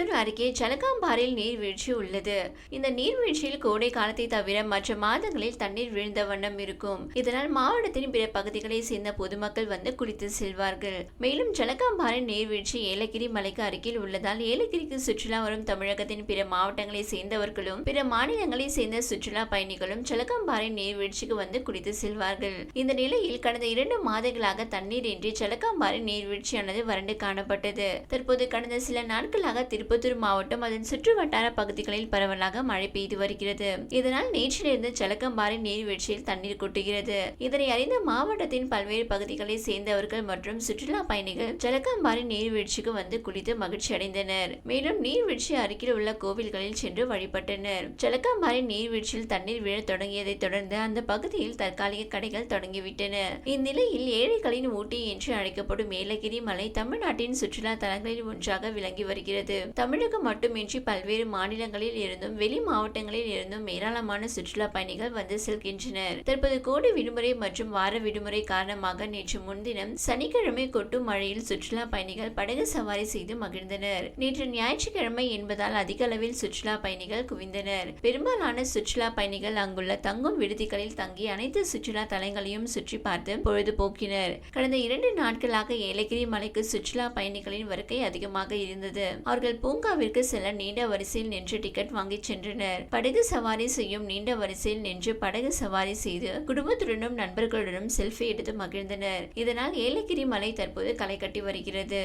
புத்தூர் அருகே ஜலகாம்பாரில் நீர்வீழ்ச்சி உள்ளது. இந்த நீர்வீழ்ச்சியில் கோடை காலத்தை தவிர மற்ற மாதங்களில் தண்ணீர் விழுந்த வண்ணம் இருக்கும். இதனால் மாவட்டத்தின் பிற பகுதிகளை சேர்ந்த பொதுமக்கள் வந்து குளித்து செல்வார்கள். மேலும் ஜலகாம்பாறை நீர்வீழ்ச்சி ஏலகிரி மலைக்கு அருகில் உள்ளதால் ஏலகிரிக்கு சுற்றுலா வரும் தமிழகத்தின் பிற மாவட்டங்களை சேர்ந்தவர்களும் பிற மாநிலங்களை சேர்ந்த சுற்றுலா பயணிகளும் ஜலகாம்பாறை நீர்வீழ்ச்சிக்கு வந்து குளித்து செல்வார்கள். இந்த நிலையில் கடந்த இரண்டு மாதங்களாக தண்ணீர் இன்றி ஜலகாம்பாறை நீர்வீழ்ச்சியானது வறண்டு காணப்பட்டது. தற்போது கடந்த சில நாட்களாக திருப்பத்தூர் மாவட்டம் அதன் சுற்று வட்டார பகுதிகளில் பரவலாக மழை பெய்து வருகிறது. இதனால் நேற்றிலிருந்து ஜலகம்பாறை நீர்வீழ்ச்சியில் தண்ணீர் கொட்டுகிறது. இதனை அறிந்த மாவட்டத்தின் பல்வேறு பகுதிகளை சேர்ந்தவர்கள் மற்றும் சுற்றுலா பயணிகள் ஜலகம்பாறை நீர்வீழ்ச்சிக்கு வந்து குளித்து மகிழ்ச்சி அடைந்தனர். மேலும் நீர்வீழ்ச்சி அருகில் உள்ள கோவில்களில் சென்று வழிபட்டனர். ஜலகம்பாறை நீர்வீழ்ச்சியில் தண்ணீர் விழத் தொடங்கியதை தொடர்ந்து அந்த பகுதியில் தற்காலிக கடைகள் தொடங்கிவிட்டன. இந்நிலையில் ஏழைகளின் ஊட்டி என்று அழைக்கப்படும் ஏலகிரி மலை தமிழ்நாட்டின் சுற்றுலா தலங்களில் ஒன்றாக விளங்கி வருகிறது. தமிழகம் மட்டுமின்றி பல்வேறு மாநிலங்களில் இருந்தும் வெளி மாவட்டங்களில் இருந்தும் ஏராளமான சுற்றுலா பயணிகள் வந்து செல்கின்றனர். தற்போது கோடை விடுமுறை மற்றும் வார விடுமுறை காரணமாக நேற்று முன்தினம் சனிக்கிழமை கொட்டும் மழையில் சுற்றுலா பயணிகள் படகு சவாரி செய்து மகிழ்ந்தனர். நேற்று ஞாயிற்றுக்கிழமை என்பதால் அதிக அளவில் சுற்றுலா பயணிகள் குவிந்தனர். பெரும்பாலான சுற்றுலா பயணிகள் அங்குள்ள தங்கும் விடுதிகளில் தங்கி அனைத்து சுற்றுலா தலங்களையும் சுற்றி பார்த்து பொழுதுபோக்கினர். கடந்த இரண்டு நாட்களாக ஏலகிரி மலைக்கு சுற்றுலா பயணிகளின் வருகை அதிகமாக இருந்தது. அவர்கள் பூங்காவிற்கு செல்ல நீண்ட வரிசையில் நின்று டிக்கெட் வாங்கி சென்றனர். படகு சவாரி செய்யும் நீண்ட வரிசையில் நின்று படகு சவாரி செய்து குடும்பத்துடனும் நண்பர்களுடனும் செல்ஃபி எடுத்து மகிழ்ந்தனர். இதனால் ஏலகிரி மலை தற்போது களை கட்டி வருகிறது.